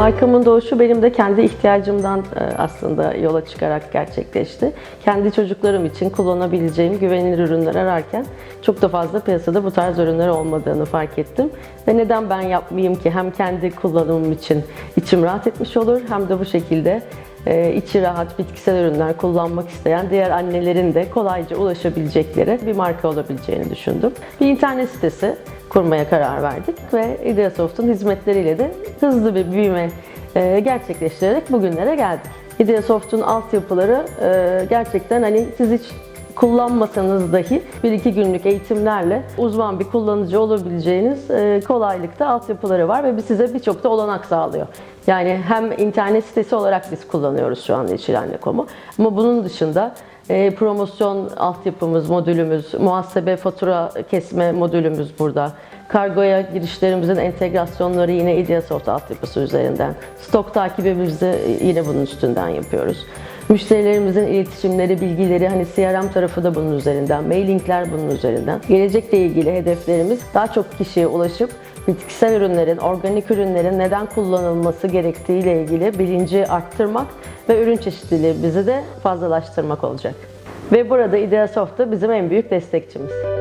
Markamın doğuşu benim de kendi ihtiyacımdan e, aslında yola çıkarak gerçekleşti. Kendi çocuklarım için kullanabileceğim güvenilir ürünler ararken çok da fazla piyasada bu tarz ürünler olmadığını fark ettim. Ve neden ben yapmayayım ki hem kendi kullanımım için içim rahat etmiş olur hem de bu şekilde e, içi rahat bitkisel ürünler kullanmak isteyen diğer annelerin de kolayca ulaşabilecekleri bir marka olabileceğini düşündüm. Bir internet sitesi kurmaya karar verdik ve Ideasoft'un hizmetleriyle de hızlı bir büyüme e, gerçekleştirerek bugünlere geldik. Ideasoft'un altyapıları e, gerçekten hani siz hiç kullanmasanız dahi bir iki günlük eğitimlerle uzman bir kullanıcı olabileceğiniz e, kolaylıkta altyapıları var ve size birçok da olanak sağlıyor. Yani hem internet sitesi olarak biz kullanıyoruz şu anda Yeşilanne.com'u ama bunun dışında e, promosyon altyapımız, modülümüz, muhasebe fatura kesme modülümüz burada. Kargoya girişlerimizin entegrasyonları yine Ideasoft altyapısı üzerinden. Stok takibimizi yine bunun üstünden yapıyoruz. Müşterilerimizin iletişimleri, bilgileri hani CRM tarafı da bunun üzerinden, mailingler bunun üzerinden. Gelecekle ilgili hedeflerimiz daha çok kişiye ulaşıp bitkisel ürünlerin, organik ürünlerin neden kullanılması gerektiği ile ilgili bilinci arttırmak ve ürün çeşitliliğimizi de fazlalaştırmak olacak. Ve burada Ideasoft da bizim en büyük destekçimiz.